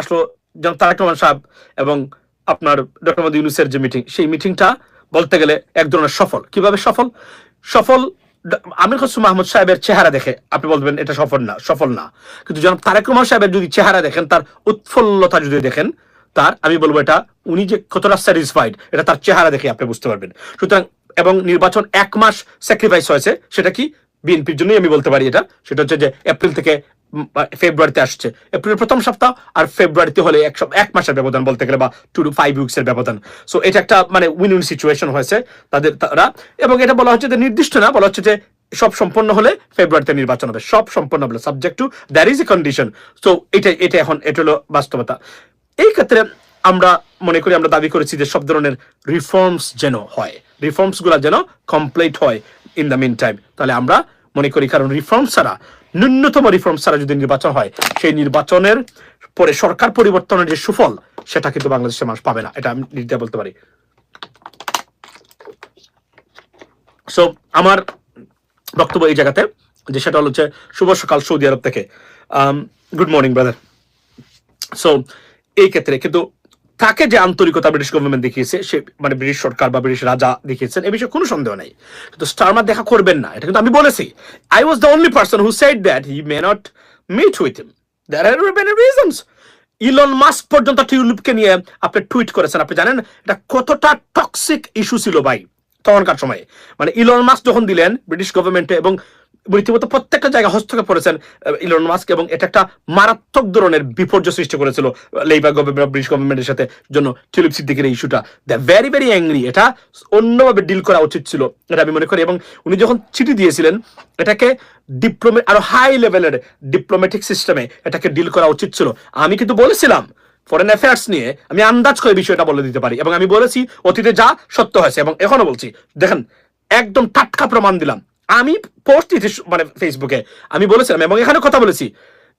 আসলো যেমন তারেক রহমান সাহেব এবং আপনার ডক্টর মোহাম্মদ ইউনুসের যে মিটিং সেই মিটিংটা বলতে গেলে এক ধরনের সফল। কীভাবে সফল? সফল আমির খসরু মাহমুদ সাহেবের চেহারা দেখে আপনি বলবেন এটা সফল না সফল না। কিন্তু যেন তারেক রহমান সাহেবের যদি চেহারা দেখেন, তার উৎফুল্লতা যদি দেখেন, তার, আমি বলব এটা, উনি যে কতটা স্যাটিসফাইড এটা তার চেহারা দেখে আপনি বুঝতে পারবেন। সুতরাং, এবং নির্বাচন এক মাস স্যাক্রিফাইস হয়েছে, সেটা কি? বিএনপির জন্যই আমি বলতে পারি এটা। সেটা হচ্ছে যে এপ্রিল থেকে ফেব্রুয়ারিতে আসছে। এপ্রিলের প্রথম সপ্তাহ আর ফেব্রুয়ারিতে হলে এক এক মাসের ব্যবধান বলতে গেলে বা টু টু ফাইভ উইক্সের ব্যবধান। সো এটা একটা মানে উইন উইন সিচুয়েশন হয়েছে তাদের, তারা। এবং এটা বলা হচ্ছে যে নির্দিষ্ট না, বলা হচ্ছে যে সব সম্পন্ন হলে ফেব্রুয়ারিতে নির্বাচন হবে। সব সম্পন্ন হবে subject to there is a condition so এটা এটা এখন, এটা হলো বাস্তবতা। এই ক্ষেত্রে আমরা মনে করি, আমরা দাবি করেছি যে সব ধরনের রিফর্মস যেন হয়। রিফর্মসগুলা যেন কমপ্লিট হয়। ইন দ্য মিন টাইম তাহলে আমরা মনে করি কারণ রিফর্ম ছাড়া, ন্যূনতম রিফর্ম ছাড়া যদি নির্বাচন হয়, সেই নির্বাচনের পরে সরকার পরিবর্তনের যে সুফল, সেটা কিন্তু বাংলাদেশের মানুষ পাবে না। এটা আমি নির্দ্বিধায় বলতে পারি। সো আমার বক্তব্য এই জায়গাতে, যে সেটা হচ্ছে শুভ সকাল সৌদি আরব থেকে। গুড মর্নিং ব্রাদার সো এই ক্ষেত্রে কিন্তু তাকে যে আন্তরিকতা ব্রিটিশ গভর্নমেন্ট দেখিয়েছে, সে মানে ব্রিটিশ সরকার বা ব্রিটিশ রাজা দেখিয়েছেন, এ বিষয়ে কোনো সন্দেহ নেই। কিন্তু স্টারমার দেখা করবেন না, এটা কিন্তু আমি বলেছি। I was the only person who said that he may not meet with him there are reasons Elon Musk পর্যন্ত টিউলিপকে নিয়ে আপনি টুইট করেছেন, আপনি জানেন? এটা কতটা টক্সিক ইস্যু ছিল ভাই, তখনকার সময়ে। মানে ইলন মাস্ক যখন দিলেন ব্রিটিশ গভর্নমেন্টে এবং রীতিমতো প্রত্যেকটা জায়গায় হস্তক্ষেপ করেছেন ইলন মাস্ক এবং এটা একটা মারাত্মক ধরনের বিপর্যয় সৃষ্টি করেছিল লেবার গভর্নমেন্ট ব্রিটিশ গভর্নমেন্টের সাথে, জন্য টিউলিপ সিদ্দিকের এই ইস্যুটা দ্য ভেরি ভেরি অ্যাংরি এটা অন্যভাবে ডিল করা উচিত ছিল, এটা আমি মনে করি। এবং উনি যখন চিঠি দিয়েছিলেন, এটাকে ডিপ্লোমে আরও হাই লেভেলের ডিপ্লোম্যাটিক সিস্টেমে এটাকে ডিল করা উচিত ছিল। আমি কিন্তু বলেছিলাম ফরেন অ্যাফেয়ার্স নিয়ে আমি আন্দাজ করে বিষয়টা বলে দিতে পারি। এবং আমি বলেছি, অতীতে যা সত্য হয়েছে, এবং এখনও বলছি, দেখেন, একদম টাটকা প্রমাণ দিলাম। আমি পোস্ট দিয়েছি মানে ফেসবুকে আমি বলেছিলাম, এবং এখানে কথা বলেছি,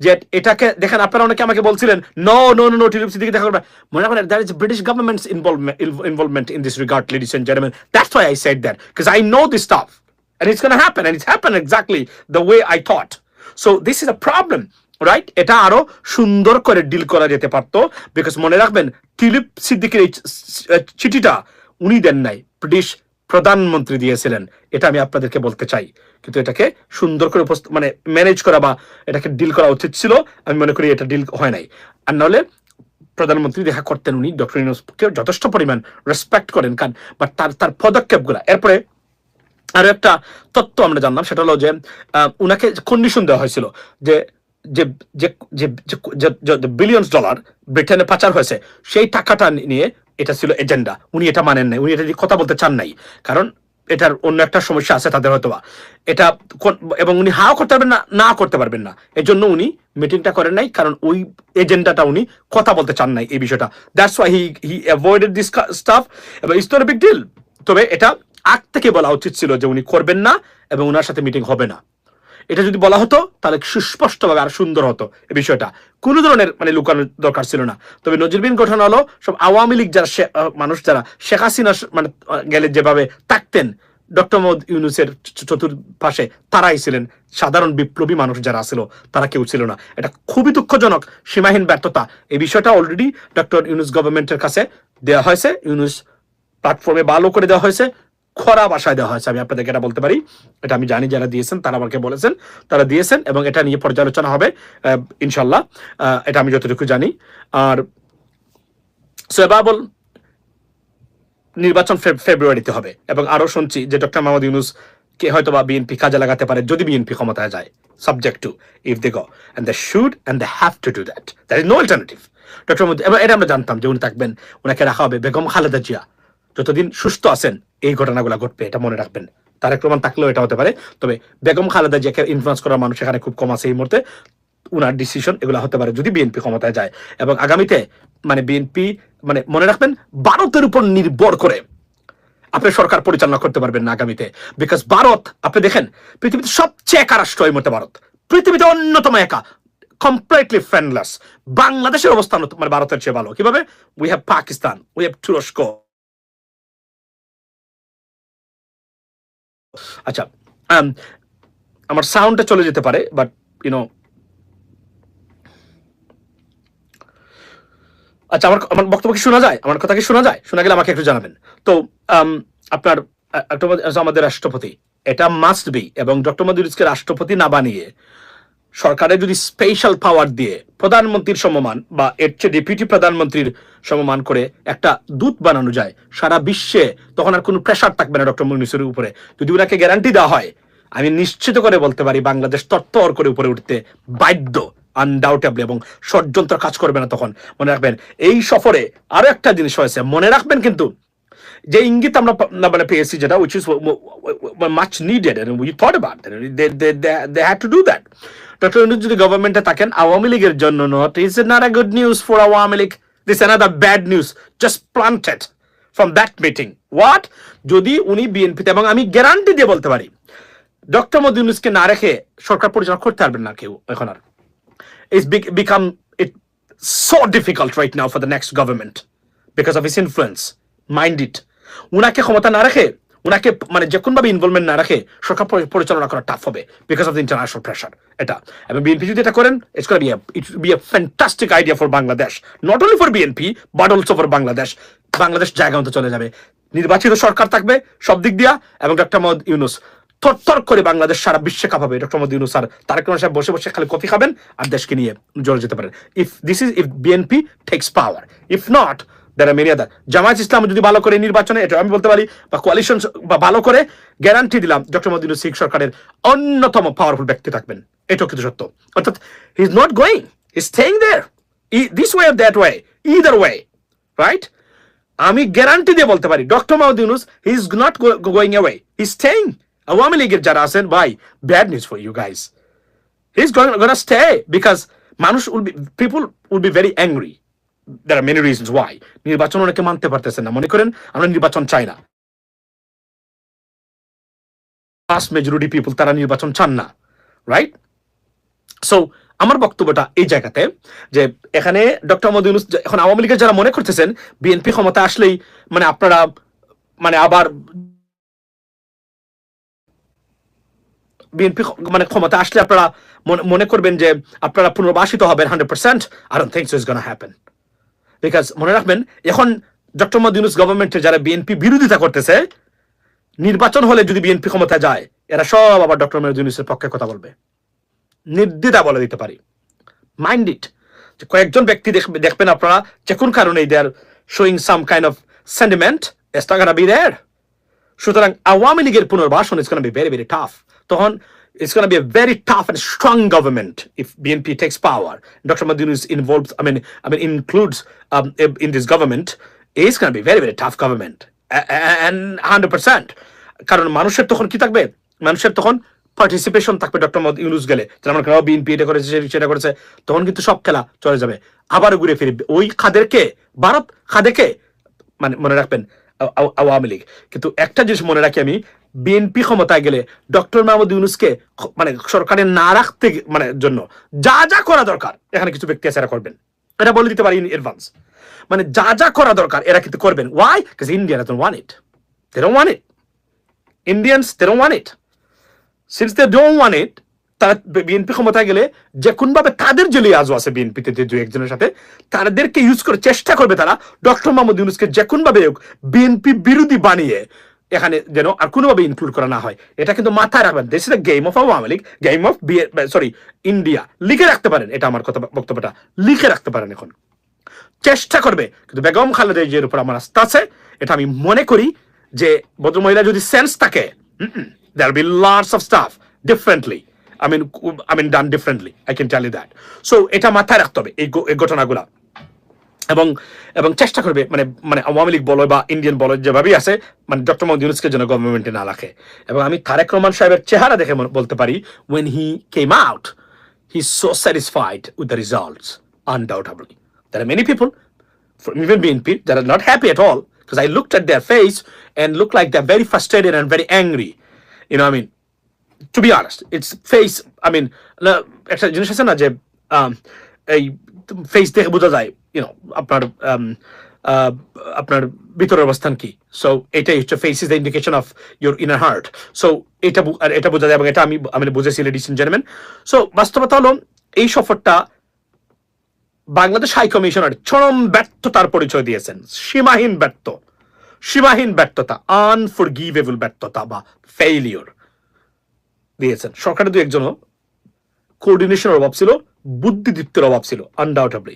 যে এটাকে, দেখেন আপনারা অনেকে আমাকে বলছিলেন no no no no Tulip দেখা করবে মনে রাখবেন that is British government's involvement involvement in this regard ladies and gentleman that's why I said that because I know this stuff it's going to happen, and it's happened exactly the way i thought so, this is a problem right এটা আরও সুন্দর করে deal করা যেতে পারতো because মনে রাখবেন tulip সিদ্দিকের এই চিঠিটা উনি দেন নাই ব্রিটিশ প্রধানমন্ত্রী দিয়েছিলেন। এটা আমি আপনাদেরকে বলতে চাই। কিন্তু এটাকে সুন্দর করে মানে ম্যানেজ করা বা এটাকে ডিল করা উচিত ছিল। আমি মনে করি এটা ডিল হয় নাই। আর নাহলে প্রধানমন্ত্রী দেখা করতেন উনি, ডক্টর ইউনুসকে যথেষ্ট পরিমাণ রেসপেক্ট করেন। কারণ বাট তার তার পদক্ষেপগুলা। এরপরে আরও একটা তত্ত্ব আমরা জানলাম, সেটা হলো যে উনাকে কন্ডিশন দেওয়া হয়েছিল যে যে যে যে বিলিয়ন্স ডলার ব্রিটেনে পাচার হয়েছে, সেই টাকাটা নিয়ে এটা ছিল এজেন্ডা উনি এটা মানেন নাই, উনি এটা নিয়ে কথা বলতে চান নাই। কারণ এটার অন্য একটা সমস্যা আছে তাদের হয়তো বা এটা এবং উনি হাও করতে পারবেন না না করতে পারবেন না। এই জন্য উনি মিটিংটা করেন নাই, কারণ ওই এজেন্ডাটা উনি কথা বলতে চান নাই এই বিষয়টা। That's why he he avoided this stuff এবং ইস বিগ ডিল তবে এটা আগ থেকে বলা উচিত ছিল যে উনি করবেন না, এবং ওনার সাথে মিটিং হবে না। এটা যদি বলা হতো, তাহলে সুস্পষ্টভাবে আর সুন্দর হতো এই বিষয়টা। কোনো ধরনের মানে লুকানোর দরকার ছিল না। তবে নজিরবিন গঠন হলো সব আওয়ামী লীগ যারা মানুষ যারা, শেখ হাসিনা মানে গেলে যেভাবে থাকতেন, ডক্টর মোহাম্মদ ইউনুসের চতুর্পাশে তারাই ছিলেন সাধারণ বিপ্লবী মানুষ যারা ছিল, তারা কেউ ছিল না। এটা খুবই দুঃখজনক, সীমাহীন ব্যর্থতা। এই বিষয়টা অলরেডি ডক্টর ইউনুস গভর্নমেন্টের কাছে দেওয়া হয়েছে। ইউনুস প্ল্যাটফর্মে ভালো করে দেওয়া হয়েছে। খরা বাসায় দেওয়া হয়েছে, আমি আপনাদেরকে এটা বলতে পারি। এটা আমি জানি যারা দিয়েছেন, তারা আমাকে বলেছেন, তারা দিয়েছেন, এবং এটা নিয়ে পর্যালোচনা হবে ইনশাল্লাহ এটা আমি যতটুকু জানি। আর সোয়েবাবল নির্বাচন ফেব্রুয়ারিতে হবে। এবং আরও শুনছি যে ডক্টর মোহাম্মদ ইউনুস কে হয়তো বা বিএনপি কাজে লাগাতে পারে, যদি বিএনপি ক্ষমতায় যায় subject to if they go and they should and they have to do that that is no alternative doctor Mohammad, এবার এটা আমরা জানতাম যে উনি থাকবেন ওনাকে রাখা হবে বেগম খালেদা জিয়া। যতদিন সুস্থ আছেন, এই ঘটনাগুলো ঘটবে, এটা মনে রাখবেন। তারেক রহমান থাকলেও এটা হতে পারে, তবে বেগম খালেদা জিয়াকে ইনফ্লুয়েন্স করার মানুষ এখানে খুব কম আছে এই মুহূর্তে। উনার ডিসিশন এগুলো হতে পারে যদি বিএনপি ক্ষমতায় যায়। এবং আগামীতে মানে বিএনপি মানে মনে রাখবেন, ভারতের উপর নির্ভর করে আপনি সরকার পরিচালনা করতে পারবেন না আগামীতে। বিকজ ভারত, আপনি দেখেন, পৃথিবীতে সবচেয়ে একা রাষ্ট্র এই মুহূর্তে ভারত। পৃথিবীতে অন্যতম একা কমপ্লিটলি ফ্রেন্ডলেস বাংলাদেশের অবস্থান মানে ভারতের চেয়ে ভালো। কীভাবে? We have Pakistan we have তুরস্ক। আচ্ছা আম, আমার সাউন্ডটা চলে যেতে পারে বাট ইউনো আচ্ছা আমার আমার বক্তব্য কি শোনা যায়? আমার কথা কি শোনা যায়? শোনা গেলে আমাকে একটু জানাবেন। তো আপনার আ- ডক্টর মোদি- as আমাদের রাষ্ট্রপতি এটা মাস্ট বি এবং ডক্টর মাদুরিসকে রাষ্ট্রপতি না বানিয়ে সরকারের যদি স্পেশাল পাওয়ার দিয়ে প্রধানমন্ত্রীর সমমান বা এর চেয়ে ডেপুটি প্রধানমন্ত্রীর সমমান করে একটা দূত বানানো যায় সারা বিশ্বে, তখন আর কোনো প্রেশার থাকবে না ডক্টর মনিসের উপরে। যদি ওনাকে গ্যারান্টি দেওয়া হয়, আমি নিশ্চিত করে বলতে পারি বাংলাদেশ তত্ত্বর করে উপরে উঠতে বাধ্য আনডাউটেবলি এবং ষড়যন্ত্র কাজ করবে না তখন। মনে রাখবেন, এই সফরে আরও একটা জিনিস হয়েছে। মনে রাখবেন কিন্তু যে ইঙ্গিত আমরা মানে পেয়েছি যেটা which is much needed we thought about they had to do that doctor Yunus যদি গভর্নমেন্টে থাকেন, আওয়ামী লীগের জন্য not is not a good news for Awami League? This another bad news just planted from that meeting what যদি উনি বিএনপিতে এবং আমি গ্যারান্টি দিয়ে বলতে পারি ডক্টর মোদী ইউনুসকে না রেখে সরকার পরিচালনা করতে পারবেন না কেউ এখন আর। Be- become it so difficult right now for the next government because of his influence. Mind it. উনাকে ক্ষমতা না রাখে, উনাকে মানে যে কোনোভাবে ইনভলভমেন্ট না রাখে সরকার পরিচালনা করা টাফ হবে because of the international pressure এটা। এবং বিএনপি যদি এটা করেন it's gonna be it be a fantastic idea for Bangladesh not only for BNP but also for Bangladesh Bangladesh জায়গা মতো চলে যাবে। নির্বাচিত সরকার থাকবে সব দিক দিয়া, এবং ডক্টর মোহাম্মদ ইউনুস, থরথর করে বাংলাদেশ সারা বিশ্বে কাঁপাবে। ডক্টর মোদী ইউনুস স্যার তারেক রহমান সাহেব বসে বসে খালি কফি খাবেন আর দেশকে নিয়ে জড়ে যেতে পারেন। If this is if BNP takes power if not are many other Jamaat Islam যদি ভালো করে নির্বাচনে, এটা আমি বলতে পারি, বা কোয়ালিশন বা ভালো করে গ্যারান্টি দিলাম ডক্টর মোদী ইউনুস শিখ সরকারের অন্যতম পাওয়ারফুল ব্যক্তি থাকবেন। এটাও কিন্তু সত্য। অর্থাৎ he is not going he staying there this way that way either way right আমি গ্যারান্টি দিয়ে বলতে পারি doctor Mahmud he is not going away he staying Awami লীগের যারা আছেন, ভাই bad news for you guys he is gonna stay because মানুষ will be people will be very angry there are many reasons why নির্বাচন অনেকে মানতে পারতেছেন না। মনে করেন, আমরা নির্বাচন চাই না। ফার্স্ট মেজরিটি পিপুল তারা নির্বাচন চান না। রাইট সো আমার বক্তব্যটা এই জায়গাতে যে, এখানে ডক্টর মোদী ইউনুস যে- এখন আওয়ামী লীগের যারা মনে করতেছেন বিএনপি ক্ষমতা আসলেই মানে আপনারা মানে আবার বিএনপি মানে ক্ষমতা আসলে আপনারা মনে- করবেন যে, আপনারা পুনর্বাসিত হবেন hundred percent I don't think so is gonna happen because মনে রাখবেন, এখন ডক্টর মোদী ইউনুস গভর্নমেন্টের যারা বিএনপি বিরোধিতা করতেছে, নির্বাচন হলে যদি বিএনপি ক্ষমতা যায়, এরা সব আবার ডক্টর মোদী ইউনুসের পক্ষে কথা বলবে। নির্দ্বিধা বলে দিতে পারি। মাইন্ড ইট কয়েকজন ব্যক্তি দেখবেন আপনারা, যে কোন কারণে they are showing some kind of sentiment এস্টাগারা be there সুতরাং আওয়ামী লীগের পুনর্বাসন is be very very tough তখন it's going to be a very tough and strong government if BNP takes power. Dr. Madinu is involved, I mean, I mean, includes um, in this government. It's going to be very, very tough government. A- a- And 100%. কারণ মানুষের তখন কি থাকবে মানুষের তখন participation থাকবে doctor Mohammad Yunus গেলে যেমন আমরা বিএনপি এটা করেছে সেটা করেছে তখন কিন্তু সব খেলা চলে যাবে আবার ঘুরে ফিরবে ওই খাদেরকে ভারত খাদেকে মানে মনে রাখবেন আওয়ামী লীগ। কিন্তু একটা জিনিস মনে রাখি আমি, বিএনপি ক্ষমতায় গেলে ডক্টর মাহমুদ ইউনুসকে মানে সরকারে না রাখতে মানে জন্য যা যা করা দরকার, এখানে কিছু ব্যক্তি আছে করবেন। এটা বলে দিতে পারি ইন অ্যাডভান্স মানে যা যা করা দরকার এরা কিন্তু করবেন। Why because India don't want it don't want it Indians they don't want it since they don't want it তারা বিএনপি ক্ষমতায় গেলে যে কোনভাবে তাদের যে লিয়াজও আছে বিএনপিতে যে দু একজনের সাথে, তাদেরকে ইউজ করে চেষ্টা করবে তারা। ডক্টর মোহাম্মদ ইউনুসকে যে কোনভাবে বিএনপি বিরোধী বানিয়ে এখানে যেন আর কোনোভাবে ইনক্লুড করা না হয়। এটা কিন্তু মাথায় রাখবেন। This is game of Awami League game of sorry India লিখে রাখতে পারেন, এটা আমার কথা, বক্তব্যটা। লিখে রাখতে পারেন এখন। চেষ্টা করবে, কিন্তু বেগম খালেদা জিয়ার উপর আমার আস্থা আছে। এটা আমি মনে করি যে ভদ্রমহিলা যদি সেন্স থাকে there be lots of stuff differently I mean I mean done differently I can tell you that so এটা মাথায় রাখতে হবে এই ঘটনাগুলা। এবং এবং চেষ্টা করবে মানে মানে আওয়ামী লীগ বলো বা ইন্ডিয়ান বলো যেভাবেই আছে মানে ডক্টর মোহাম্মদ ইউনুসকে যেন গভর্নমেন্টে না রাখে। এবং আমি তারেক রহমান সাহেবের চেহারা দেখে বলতে পারি when he came out he so satisfied with the results undoubtedly There are many people, from even BNP, that are not happy at all because I looked at their face and looked like they're very frustrated and very angry. You know, I mean, be honest, it's face. I mean, la- একটা জিনিস আছে না যে um, এই face দেখে বোঝা যায় YONO আপনার um, আপনার ভিতরের অবস্থান কি। সো এটাই হচ্ছে face is the indication of your inner heart so এটা এটা বোঝা যায় এবং এটা আমি আমি বুঝেছি লেডিস এন্ড জেন্টলম্যান সো বাস্তবতা হলো এই সফরটা বাংলাদেশ হাই কমিশনার চরম ব্যর্থতার পরিচয় দিয়েছেন। সীমাহীন ব্যর্থ। সীমাহীন ব্যর্থতা আনফরগিভেবল ব্যর্থতা বা ফেইলিওর দিয়েছেন। সরকারের দু একজনও কোঅর্ডিনেশনের অভাব ছিল, বুদ্ধিদীপ্তের অভাব ছিল আনডাউটেবলি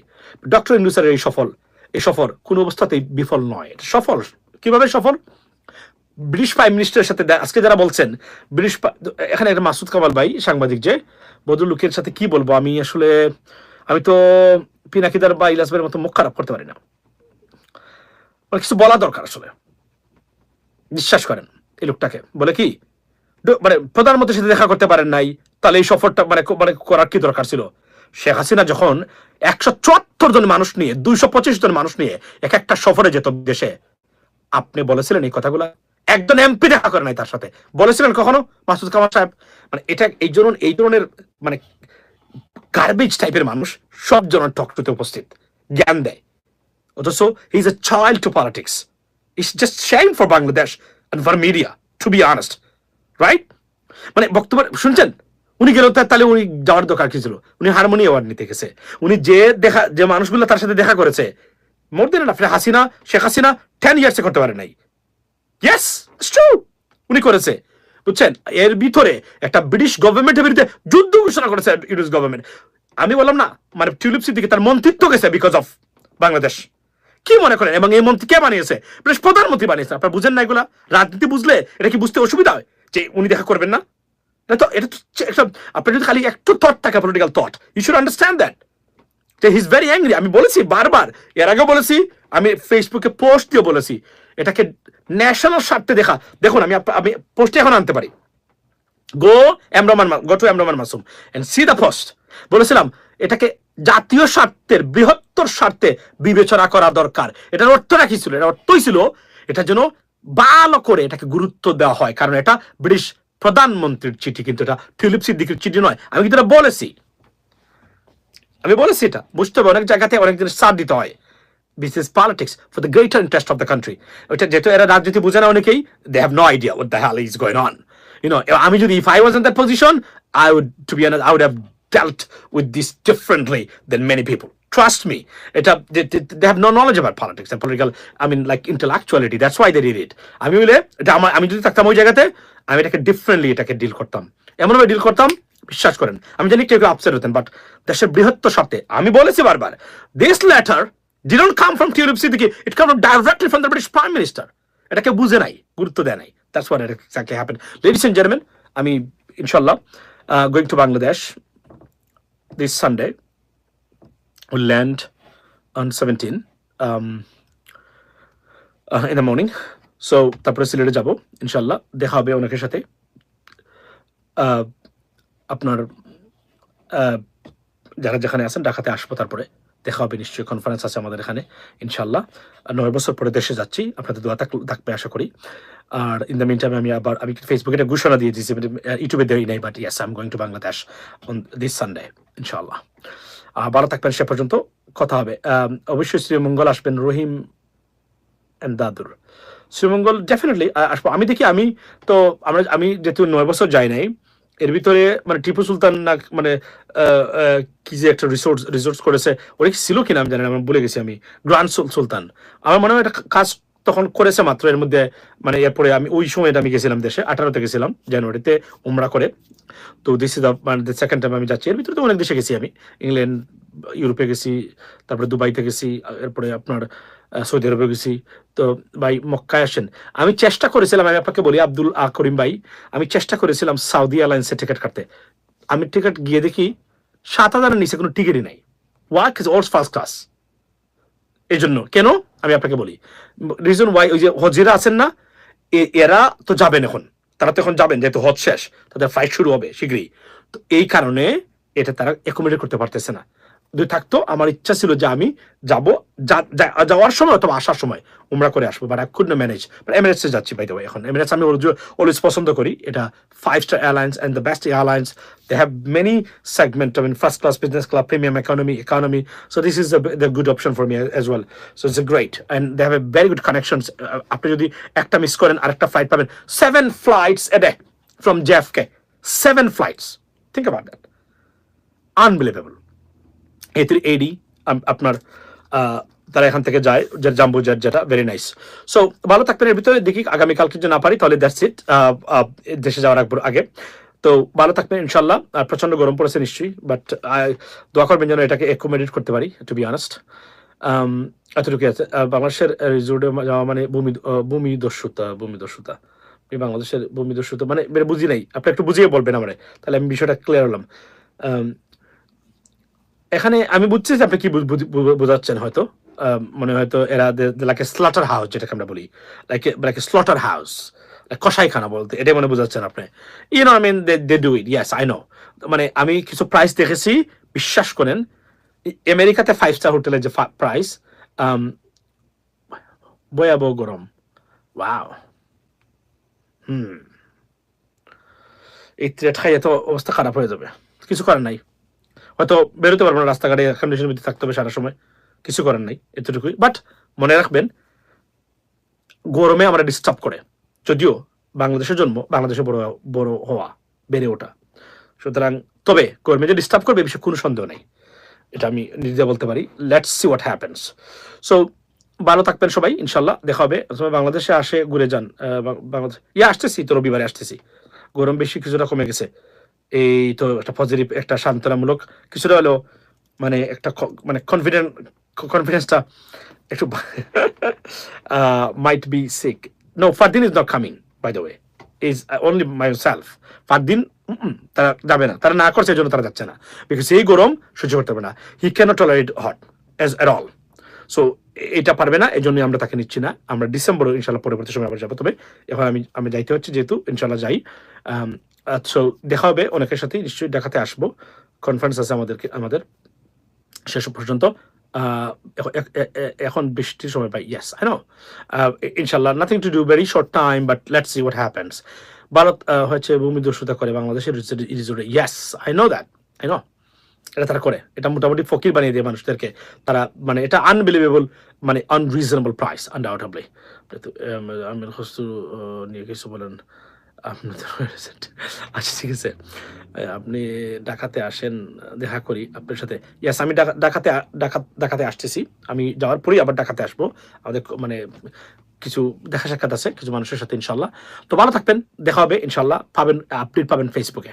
ডক্টর ইন্ডুসারের এই সফল, এই সফর কোনো অবস্থাতেই বিফল নয়। সফল। কীভাবে সফল? ব্রিটিশ প্রাইম মিনিস্টারের সাথে আজকে যারা বলছেন, ব্রিটিশ এখানে একটা মাসুদ কামাল ভাই, সাংবাদিক যে ভদ্রলোকের সাথে কি বলব? আমি আসলে, আমি তো পিনাকিদার বা ইলাসবের মতো মুখ খারাপ করতে পারি না। মানে কিছু বলা দরকার আসলে। বিশ্বাস করেন, এই লোকটাকে। বলে কি মানে প্রধানমন্ত্রীর সাথে দেখা করতে পারেন নাই, তাহলে এই সফরটা মানে মানে করার কি দরকার ছিল? শেখ হাসিনা যখন একশো চুয়াত্তর জন মানুষ নিয়ে, দুইশো পঁচিশ জন মানুষ নিয়ে এক একটা সফরে যেত দেশে, আপনি বলেছিলেন এই কথাগুলা? একজন এমপি দেখা করে নাই তার সাথে। বলেছিলেন কখনো? মাসুদ কামাল সাহেব? মানে এটা, এই জন্য এই ধরনের মানে গার্বেজ টাইপের মানুষ সব জনের টকটুতে উপস্থিত, জ্ঞান দেয়। অথচ is a child to politics it's just shame for Bangladesh and for media to be honest right মানে বক্তব্য শুনছেন? উনি গেল তাহলে উনি যাওয়ার দরকার কি ছিল? উনি হারমোনি অ্যাওয়ার্ড নিতে গেছে। উনি যে দেখা যে মানুষগুলো তার সাথে দেখা করেছে মোর দেন আপনি হাসিনা, শেখ হাসিনা টেন ইয়ার্সে করতে পারে নাই। ইয়েস ট্রু উনি করেছে। বুঝছেন? এর ভিতরে একটা ব্রিটিশ গভর্নমেন্টের বিরুদ্ধে যুদ্ধ ঘোষণা করেছে ইউনিস গভর্নমেন্ট আমি বললাম না মানে টিউলিপ সিদ্দিকে তার মন্ত্রিত্ব গেছে বিকজ অফ বাংলাদেশ কি মনে করেন? এবং এই মন্ত্রী কে বানিয়েছে? প্রধানমন্ত্রী বানিয়েছে। আপনারা বুঝেন না এগুলা? রাজনীতি বুঝলে এটা কি বুঝতে অসুবিধা হয়? যে উনি দেখা করবেন না? এটা তো এটা তো একটা আপনার যদি খালি একটু থট থাকে political thought you should understand that যে হি ইজ ভেরি অ্যাংরি আমি বলেছি বারবার, এর আগে বলেছি, আমি ফেসবুকে পোস্ট দিয়ে বলেছি, এটাকে ন্যাশনাল স্বার্থে দেখা। দেখুন, আমি আমি পোস্টে এখন আনতে পারি। Go Imran go to Imran Masum and see the post বলেছিলাম, এটাকে জাতীয় স্বার্থের, বৃহত্তর স্বার্থে বিবেচনা করা দরকার। এটার অর্থটা কি ছিল? এটা অর্থই ছিল এটা যেন ভালো করে এটাকে গুরুত্ব দেওয়া হয়। কারণ এটা ব্রিটিশ প্রধানমন্ত্রীর চিঠি, কিন্তু এটা টিউলিপ সিদ্দিকের চিঠি নয়। আমি কিন্তু এটা বলেছি। আমি বলেছি এটা। বুঝতে হবে, অনেক জায়গাতে অনেক জিনিস সার দিতে হয়। This politics for the greater interest of the country ওইটা যেহেতু এরা রাজনীতি বুঝে না অনেকেই they have no idea what the hell is going on you know আমি যদি if I was in that position I would to be I would have dealt with this differently than many people. Trust me, it, uh, they, they, have no knowledge about politics and political, I mean, like intellectuality. That's why they did it. আমি বলে এটা আমার আমি যদি থাকতাম ওই জায়গাতে আমি এটাকে ডিফারেন্টলি এটাকে ডিল করতাম এমনভাবে ডিল করতাম বিশ্বাস করেন আমি জানি কেউ কেউ আপসেট হতেন বাট দেশের বৃহত্তর স্বার্থে আমি বলেছি বারবার this letter didn't come from Tirupati Siddiqui. It came from directly from the British Prime Minister. এটাকে বুঝে নাই গুরুত্ব দেয় নাই that's what exactly happened. Ladies and gentlemen, আমি ইনশাল্লাহ uh, going to Bangladesh this We'll land on 17 um, uh, in the morning. So তারপরে সিলেটে যাব ইনশাল্লাহ দেখা হবে অনেকের সাথে। আপনার যারা যেখানে আছেন ঢাকাতে আসব তারপরে। দেখা হবে নিশ্চয়ই কনফারেন্স আছে আমাদের এখানে ইনশাল্লাহ নয় বছর পরে দেশে যাচ্ছি আপনাদের দোয়া থাক- থাকবে আশা করি। আর ইন দ্য মিন টাইম আমি আবার আমি ফেসবুকে ঘোষণা দিয়ে দিয়েছি ইউটিউবে দেই নাই but yes I am going to Bangladesh on this Sunday ইনশাল্লাহ ভালো থাকবেন সে পর্যন্ত কথা হবে। অবশ্যই শ্রীমঙ্গল আসবেন রহিম দাদুর শ্রীমঙ্গল ডেফিনেটলি আসব। আমি দেখি, আমি তো, আমরা, আমি যেহেতু নয় বছর যাই নাই, এর ভিতরে মানে টিপু সুলতান না মানে কি যে একটা রিসোর্ট রিসোর্ট করেছে ওটা কি ছিল কিনা আমি জানি না ভুলে গেছি আমি। Grand sultan. আমার মনে হয় একটা কাজ তখন করেছে মাত্র। এর মধ্যে মানে এরপরে আমি, ওই সময়টা আমি গেছিলাম দেশে, আঠারোতে গেছিলাম, জানুয়ারিতে উমরা করে। তো দিস ইজ মানে সেকেন্ড টাইম আমি যাচ্ছি। এর ভিতরে তো অনেক দেশে গেছি আমি। ইংল্যান্ড ইউরোপে গেছি, তারপরে দুবাইতে গেছি, এরপরে আপনার সৌদি আরবে গেছি। তো ভাই, মক্কায় আসেন। আমি চেষ্টা করেছিলাম, আমি আপনাকে বলি, আব্দুল আ করিম ভাই, আমি চেষ্টা করেছিলাম সাউদি এয়ারলাইন্সে টিকিট কাটতে। আমি টিকিট গিয়ে দেখি, সাত হাজারের নিচে কোনো টিকিটই নাই। Walk is also first class এই জন্য কেন? আমি আপনাকে বলি। রিজন ওয়াই ওই যে হজিরা আছেন না এরা তো যাবেন এখন। তারা তো এখন যাবেন, যেহেতু হজ শেষ। তাদের ফ্লাইট শুরু হবে শীঘ্রই। তো এই কারণে এটা তারা অ্যাকোমোডেট করতে পারতেছে না। যদি থাকতো আমার ইচ্ছা ছিল যে আমি যাব যাওয়ার সময় অথবা আসার সময় উমরা করে আসব but I could manage but এমিরেটসে যাচ্ছি বাই দ্য এখন। এমিরেটস আমি অলওয়েজ পছন্দ করি। এটা five star airlines and the best airlines they have many segment I mean first class business class premium economy economy. So the, the good option for me as well. So it's a great. And they have a very good connections. Uh, আপনি যদি একটা miss করেন আরেকটা flight পাবেন seven flights a day from JFK seven flights think about that. Unbelievable. A380 um- আপনার তারা এখান থেকে যায় জাম্বু জেট যেটা ভেরি নাইস সো ভালো থাকবেন এর ভিতরে, দেখি আগামীকালকে যদি না পারি, তাহলে দ্যাটস ইট দেশে যাওয়ার আগ- তো, ভালো থাকবেন ইনশাল্লাহ আর প্রচণ্ড গরম পড়েছে নিশ্চয়ই বাট দোয়া করবেন যেন এটাকে একোমোডেট করতে পারি টু বি অনেস্ট এতটুকু আছে। বাংলাদেশের রিজোর্টে যাওয়া মানে ভূমি ভূমি দস্যুতা ভূমি দস্যুতা। বাংলাদেশের ভূমি দস্যুতা মানে বুঝি নাই। আপনি একটু বুঝিয়ে বলবেন আমার, তাহলে আমি বিষয়টা ক্লিয়ার হলাম। এখানে আমি বুঝছি যে আপনি কি বোঝাচ্ছেন হয়তো। মনে হয়তো এরা লাইক স্লটার হাউস যেটাকে আমরা বলি। লাইক লাইক স্লটার হাউস কষাইখানা বলতে, এটাই মনে বোঝাচ্ছেন আপনি। You know I mean they they do it yes I know মানে আমি কিছু প্রাইস দেখেছি, বিশ্বাস করেন আমেরিকাতে ফাইভ স্টার হোটেলের যে প্রাইস ভয়াবহ গরম। ওয়াও হুম এই রেট খাইয়ে তো অবস্থা খারাপ হয়ে যাবে। কিছু করার নাই। হয়তো বেরোতে পারব না, রাস্তাঘাটে কন্ডিশনের ভিতরে থাকতে হবে সারা সময়। কিছু করার নাই, এতটুকুই। বাট মনে রাখবেন, গরমে আমরা ডিস্টার্ব করে, যদিও বাংলাদেশের জন্ম বাংলাদেশে বড় বড় হওয়া, বেড়ে ওঠা। সুতরাং তবে গরমে যে ডিস্টার্ব করবে বিষয়ে কোনো সন্দেহ নেই। এটা আমি নিজে বলতে পারি। Let's see what happens so ভালো থাকবেন সবাই ইনশাল্লাহ দেখা হবে। সবাই বাংলাদেশে আসে, ঘুরে যান। বাংলাদেশ ইয়ে আসতেছি তো, রবিবারে আসতেছি। গরম বেশি, কিছুটা কমে গেছে। এই তো একটা পজিটিভ একটা সান্ত্বনামূলক কিছুটা হলো মানে একটা মানে কনফিডেন্ট কনফিডেন্সটা একটু might be sick no Fardin is not coming by the way is only myself Fardin তারা যাবে না। তারা না করছে এই জন্য তারা যাচ্ছে না। বিকজ এই গরম সহ্য করতে পারবে না। He can't tolerate hot as at all so এটা পারবে না এই জন্য আমরা তাকে নিচ্ছি না। আমরা ডিসেম্বর ইনশাল্লাহ পরবর্তী সময় আবার যাব। তবে এখন আমি আমি যাইতে হচ্ছে, যেহেতু ইনশাল্লাহ যাই। সো দেখা হবে, অনেকের সাথে নিশ্চয়ই দেখাতে আসব। কনফারেন্স আছে আমাদেরকে, আমাদের। শেষ পর্যন্ত এখন বৃষ্টির সময় পাই ইয়েস আই নো ইনশাল্লাহ nothing to do very short time but let's see what happens Bharat হচ্ছে ভূমি দস্যুতা করে বাংলাদেশের রিজোর্টে yes I know that I know এটা তারা করে, এটা মোটামুটি ফকির বানিয়ে দিয়ে মানুষদেরকে। তারা মানে এটা আনবিলিভেবল মানে আনরিজনেবল প্রাইস আনডাউটেবলি হস্তু নিয়ে কিছু বলেন। আপনাদের আচ্ছা ঠিক আছে। আপনি ডাকাতে আসেন, দেখা করি আপনার সাথে। ইয়াস আমি ডাকাতে ডাকাতে আসতেছি। আমি যাওয়ার পরেই আবার ডাকাতে আসব। আমাদের মানে কিছু দেখা সাক্ষাৎ আছে, কিছু মানুষের সাথে ইনশাল্লাহ। তো ভালো থাকবেন, দেখা হবে ইনশাল্লাহ। পাবেন, আপডেট পাবেন ফেসবুকে